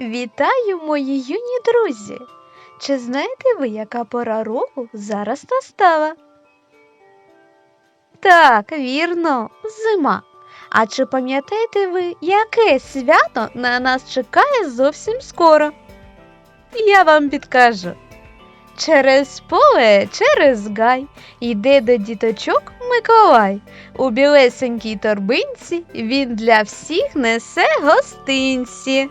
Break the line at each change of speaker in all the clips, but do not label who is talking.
Вітаю, мої юні друзі! Чи знаєте ви, яка пора року зараз настала? Так, вірно, зима. А чи пам'ятаєте ви, яке свято на нас чекає зовсім скоро? Я вам підкажу. Через поле, через гай, йде до діточок Миколай. У білесенькій торбинці він для всіх несе гостинці.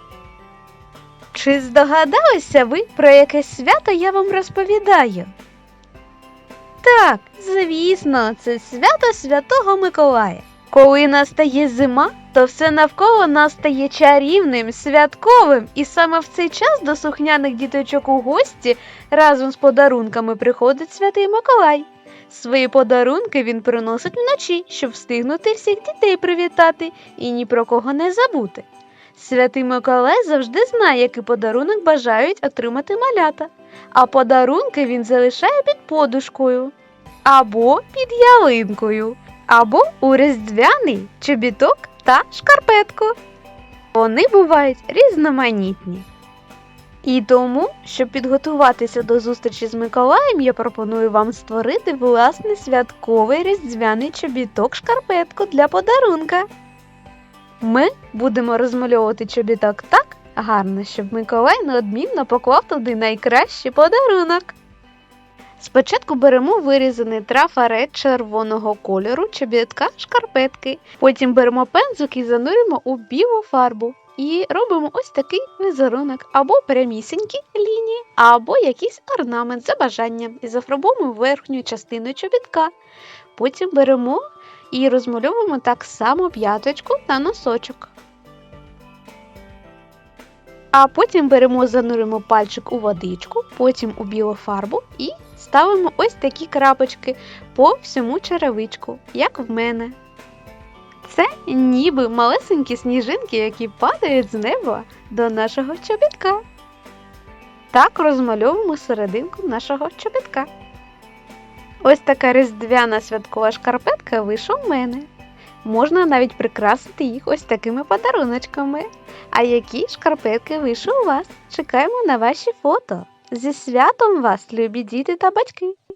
Чи здогадалися ви, про яке свято я вам розповідаю? Так, звісно, це свято Святого Миколая. Коли настає зима, то все навколо нас стає чарівним, святковим, і саме в цей час до сухняних діточок у гості разом з подарунками приходить святий Миколай. Свої подарунки він приносить вночі, щоб встигнути всіх дітей привітати і ні про кого не забути. Святий Миколай завжди знає, який подарунок бажають отримати малята, а подарунки він залишає під подушкою, або під ялинкою, або у різдвяний чобіток та шкарпетку. Вони бувають різноманітні. І тому, щоб підготуватися до зустрічі з Миколаєм, я пропоную вам створити власний святковий різдвяний чобіток шкарпетку для подарунка. Ми будемо розмальовувати чобіток так гарно, щоб Миколай неодмінно поклав туди найкращий подарунок. Спочатку беремо вирізаний трафарет червоного кольору чобітка шкарпетки. Потім беремо пензик і зануримо у білу фарбу. І робимо ось такий візерунок, або прямісінькі лінії, або якийсь орнамент за бажанням і зафарбуємо верхню частину чобітка. Потім беремо і розмальовуємо так само п'яточку та носочок. А потім беремо, зануримо пальчик у водичку, потім у білу фарбу і ставимо ось такі крапочки по всьому черевичку, як в мене. Це ніби малесенькі сніжинки, які падають з неба до нашого чобітка. Так розмальовуємо серединку нашого чобітка. Ось така різдвяна святкова шкарпетка вийшла в мене. Можна навіть прикрасити їх ось такими подаруночками. А які шкарпетки вийшли у вас? Чекаємо на ваші фото. Зі святом вас, любі діти та батьки!